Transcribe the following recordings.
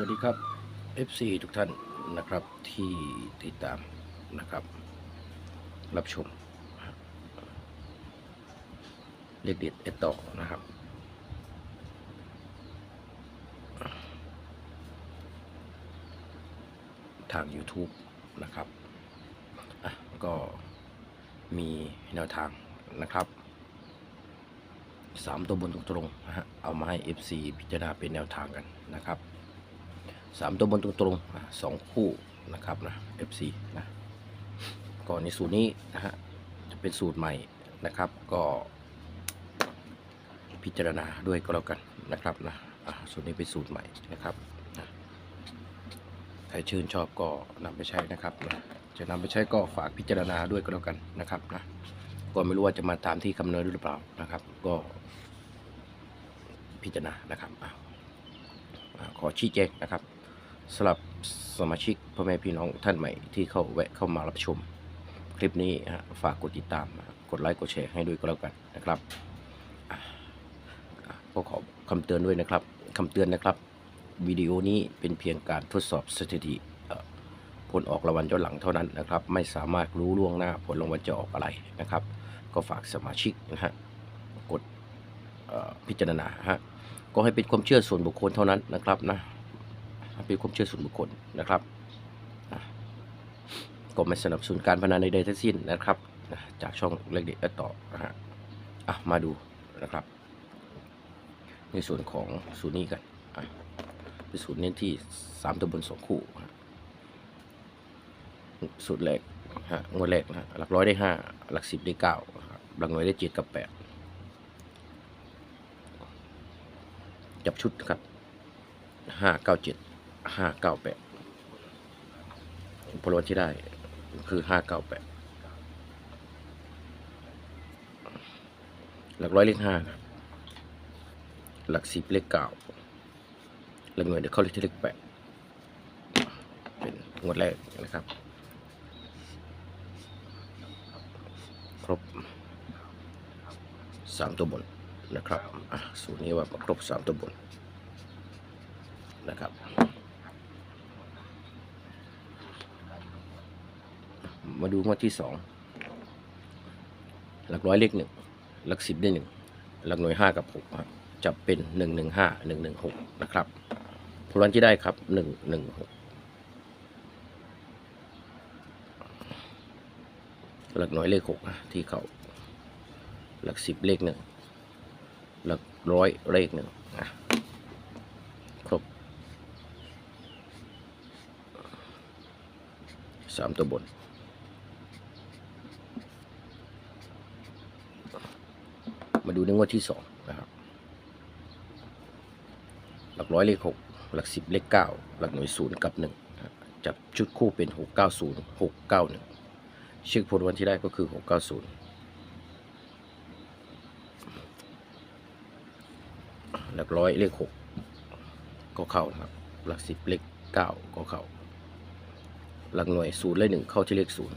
วัสดีครับ FC ทุกท่านนะครับที่ติดตามนะครับ รับชมเรียกเด็ดเอดต่อนะครับ ทาง YouTube นะครับอะก็มีแนวทางนะครับสามตัวบนตรงๆนะฮะเอามาให้ FC พิจารณาเป็นแนวทางกันนะครับ สามตัวบนตรงๆสองคู่นะครับนะ FC นะก็ในสูตรนี้นะฮะจะเป็นสูตรใหม่นะครับ ก็พิจารณาด้วยก็แล้วกันนะครับนะอะสูตรนี้เป็นสูตรใหม่นะครับนะใครชื่นชอบก็นำไปใช้นะครับนะจะนำไปใช้ก็ฝากพิจารณาด้วยก็แล้วกันนะครับนะก็ไม่รู้ว่าจะมาตามที่คำนินหรือเปล่านะครับ ก็พิจารณานะครับอะอะขอชี้แจงนะครับ สำหรับสมาชิกพ่อแม่พี่น้องท่านใหม่ที่เข้าแวะเข้ามารับชม คลิปนี้ฮะฝากกดติดตาม กดไลค์กดแชร์ให้ด้วยก็แล้วกันนะครับก็ขอคำเตือนด้วยนะครับคำเตือนนะครับวิดีโอนี้เป็นเพียงการทดสอบสถิติผลออกรางวัลย้อนหลังเท่านั้นนะครับ ไม่สามารถรู้ล่วงหน้าผลรางวัลจะออกอะไรนะครับ ก็ฝากสมาชิกนะฮะกดพิจารณาฮะก็ให้เป็นความเชื่อส่วนบุคคลเท่านั้นนะครับนะ เป็นความเชื่อส่วนบุคคลนะครับก็ไม่สนับสนุนการพนันใดๆทั้งสิ้นนะครับจากช่องเล็กเด็กต่อนะฮะอะมาดูนะครับ ในส่วนของสูตรนี้กันเป็นสูตรเน้นที่สามตัวบนสองคู่สูตรแรกฮะงวดแรกนะหลักร้อยได้ห้าหลักสิบได้เก้าหลักหน่วยได้เจ็ดกับแปดจับชุดครับห้าเก้าเจ็ด ห้าเก้าแปดพลวันที่ได้คือห้าเก้าแปดหลักร้อยเลขห้าหลักสิบเลขเก้าหลักหน่วยเดี๋ยวเข้าเลขที่เลขแปดเป็นงวดแรกนะครับ ครบสามตัวบนนะครับอะสูตรนี้ว่าครบสามตัวบนนะครับ มาดูงวดที่สองหลักร้อยเลขหนึ่งหลักสิบได้หนึ่งหลักหน่วยห้ากับหกครับจะเป็นหนึ่งหนึ่งห้าหนึ่งหนึ่งหกนะครับผลวันที่ได้ครับหนึ่งหนึ่งหกหลักหน่วยเลขหกนะที่เขาหลักสิบเลขหนึ่งหลักร้อยเลขหนึ่งนะครบสามตัวบน มาดูในงวดที่สองนะครับ หลักร้อยเลขหกหลักสิบเลขเก้าหลักหน่วยศูนย์กับหนึ่งจับชุดคู่เป็นหกเก้าศูนย์หกเก้าหนึ่งชื่อผลวันที่ได้ก็คือหกเก้าศูนย์หลักร้อยเลขหกก็เข้านะครับ หลักสิบเลขเก้าก็เข้า หลักหน่วยศูนย์เลขหนึ่งเข้าที่เลขศูนย์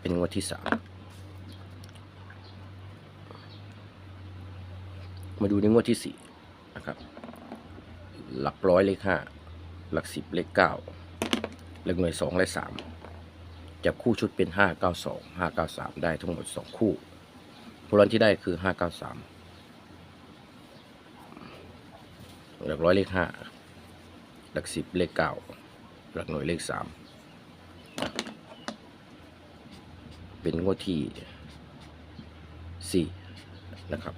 เป็นงวดที่สามมาดูในงวดที่สี่นะครับ หลักร้อยเลขห้าหลักสิบเลขเก้าหลักหน่วยสองและสามจับคู่ชุดเป็นห้าเก้าสองห้าเก้าสามได้ทั้งหมดสองคู่ผลที่ได้คือห้าเก้าสามหลักร้อยเลขห้าหลักสิบเลขเก้าหลักหน่วยเลขสาม เป็นงวดที่สี่นะครับ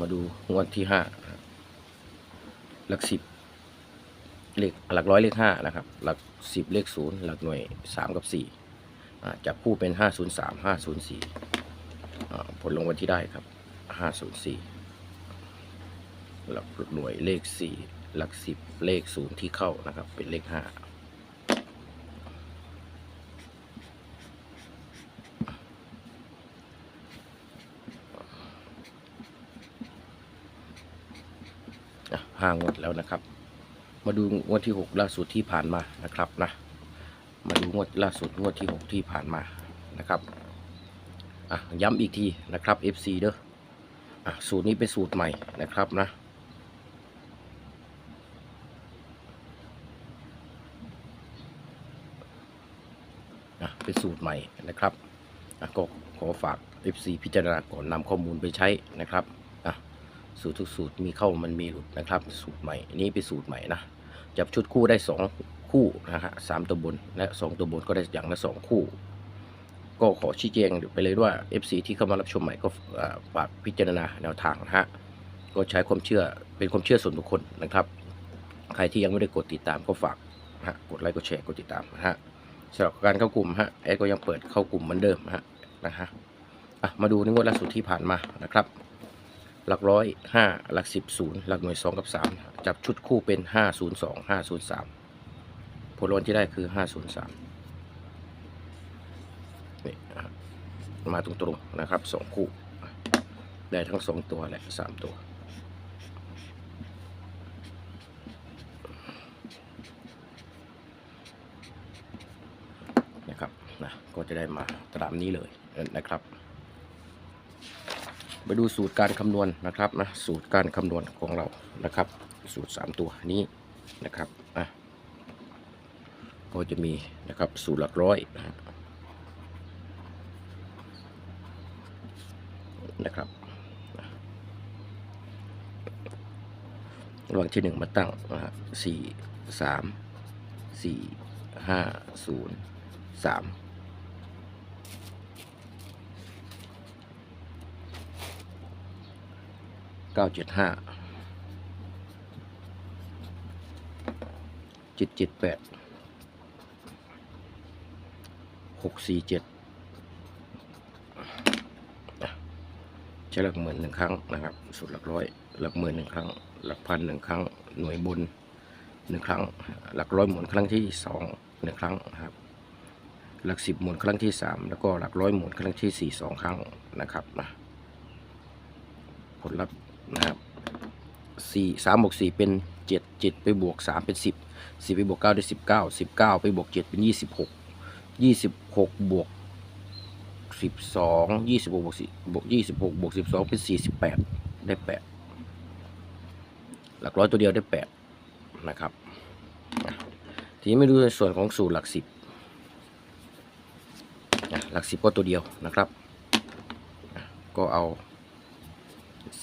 มาดูงวดที่ห้าหลักสิบเลขหลักร้อยเลขห้านะครับ หลักสิบเลขศูนย์หลักหน่วยสามกับสี่จับคู่เป็นห้าศูนย์สามห้าศูนย์สี่ผลลงวันที่ได้ครับห้าศูนย์สี่หลักหน่วยเลขสี่ หลักสิบเลขศูนย์ที่เข้านะครับ เป็นเลขห้าอะห้างวดแล้วนะครับ มาดูงวดที่หกล่าสุดที่ผ่านมานะครับนะ มาดูงวดล่าสุดงวดที่หกที่ผ่านมานะครับอะย้ำอีกทีนะครับ FC เด้ออะสูตรนี้เป็นสูตรใหม่นะครับนะ เป็นสูตรใหม่นะครับก็ขอฝาก FC พิจารณาก่อนนำข้อมูลไปใช้นะครับสูตรทุกสูตรมีเข้ามันมีหลุดนะครับ สูตรใหม่นี้เป็นสูตรใหม่นะจับชุดคู่ได้ 2 คู่นะฮะสามตัวบนและ 2 ตัวบนก็ได้อย่างละ 2 คู่ ก็ขอชี้แจงไปเลยว่า FC ที่เข้ามารับชมใหม่ก็ฝากพิจารณาแนวทางนะฮะก็ใช้ความเชื่อเป็นความเชื่อส่วนบุคคลนะครับ ใครที่ยังไม่ได้กดติดตามก็ฝากนะกดไลค์กดแชร์กดติดตามนะฮะ สำหรับการเข้ากลุ่มฮะแอดก็ยังเปิดเข้ากลุ่มเหมือนเดิมฮะนะฮะอะมาดูในงวดล่าสุดที่ผ่านมานะครับ หลักร้อยห้าหลักสิบศูนย์หลักหน่วยสองกับสามจับชุดคู่เป็นห้าศูนย์สองห้าศูนย์สามผลรวมที่ได้คือห้าศูนย์สามนี่มาตรงๆนะครับสองคู่ ได้ทั้งสองตัวและสามตัว นะก็จะได้มาตามนี้เลยนะครับมาดูสูตรการคำนวณนะครับนะสูตรการคำนวณของเรานะครับ สูตร 3 ตัวนี้นะครับนะก็จะมีนะครับสูตรหลักร้อยนะครับระหว่างที่หนึ่งมาตั้งนะฮะสี่สามสี่ห้าศูนย์สาม เก้าเจ็ดห้าเจ็ดเจ็ดแปดหกสี่เจ็ดใช้หลักหมื่นหนึ่งครั้งนะครับ สุดหลักร้อย หลักหมื่นหนึ่งครั้ง หลักพันหนึ่งครั้ง หน่วยบนหนึ่งครั้ง หลักร้อยหมุนครั้งที่สองหนึ่งครั้งครับ หลักสิบหมุนครั้งที่สามแล้วก็หลักร้อยหมุนครั้งที่สี่สองครั้งนะครับนะผลลัพธ์ นะครับสี่สามบวกสี่เป็นเจ็ดเจ็ดไปบวกสามเป็นสิบสิบไปบวกเก้าได้สิบเก้าสิบเก้าไปบวกเจ็ดเป็นยี่สิบหกยี่สิบหกบวกสิบสองยี่สิบหกบวกสี่บวกยี่สิบหกบวกสิบสองเป็นสี่สิบแปดได้แปดหลักร้อยตัวเดียวได้แปดนะครับ ทีนี้มาดูในส่วนของสูตรหลักสิบหลักสิบก็ตัวเดียวนะครับ ก็เอา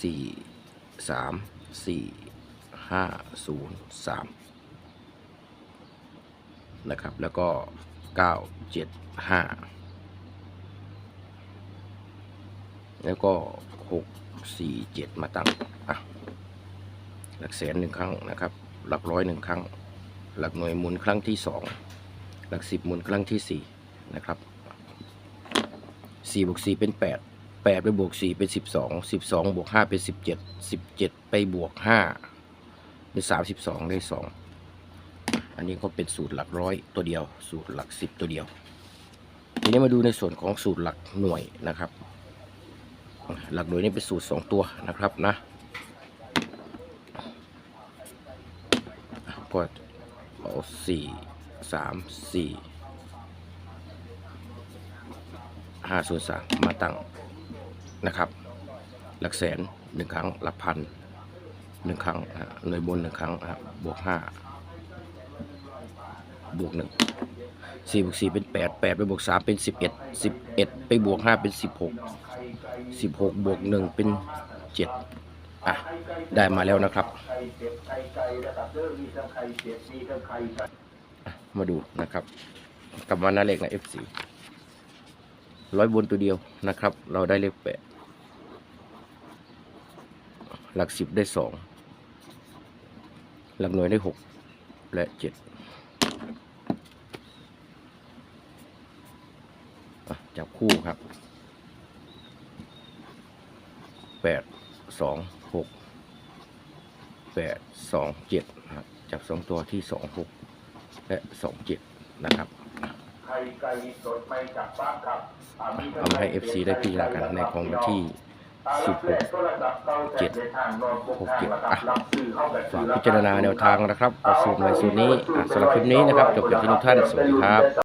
สี่ สามสี่ห้าศูนย์สามนะครับแล้วก็เก้าเจ็ดห้าแล้วก็หกสี่เจ็ดมาตั้งอะหลักแสนหนึ่งครั้งนะครับ หลักร้อยหนึ่งครั้ง หลักหน่วยหมุนครั้งที่สองหลักสิบหมุนครั้งที่สี่นะครับสี่บวกสี่เป็นแปด แปดไปบวกสี่เป็นสิบสองสิบสองบวกห้าเป็นสิบเจ็ดสิบเจ็ดไปบวกห้าเป็นสามสิบสองได้สองอันนี้ก็เป็นสูตรหลักร้อยตัวเดียว สูตรหลักสิบตัวเดียว ทีนี้มาดูในส่วนของสูตรหลักหน่วยนะครับ หลักหน่วยนี่เป็นสูตรสองตัวนะครับนะก็เอาสี่สามสี่ห้าศูนย์สามมาตั้ง นะครับ หลักแสนหนึ่งครั้งหลักพันหนึ่งครั้งหน่วยบนหนึ่งครั้งครับบวกห้าบวกหนึ่งสี่บวกสี่เป็นแปดแปดไปบวกสามเป็นสิบเอ็ดสิบเอ็ดไปบวกห้าเป็นสิบหกสิบหกบวกหนึ่งเป็นเจ็ดอะ ได้มาแล้วนะครับไข่เป็ดไข่ไก่นะครับเด้อมีทั้งไข่เป็ดมีทั้งไข่ไก่อะมาดูนะครับกับวันนาเลขใน F4 ร้อยบนตัวเดียวนะครับ เราได้เลขแปด หลักสิบได้สองหลักหน่วยได้หกและเจ็ดอะจับคู่ครับแปดสองหกแปดสองเจ็ดนะครับจับสองตัวที่สองหกและสองเจ็ดนะครับไข่ไก่สดไม่จากฟาร์มครับอ่มีทั้งเอามาให้ไข่ FC ได้พิจารณากันในของวันที่ สิบหกเจ็ดหกเจ็ดอะฝากพิจารณาแนวทางนะครับเอาสูตรใหม่สูตรนี้อะสำหรับคลิปนี้นะครับจบจากที่ทุกท่าน สวัสดีครับ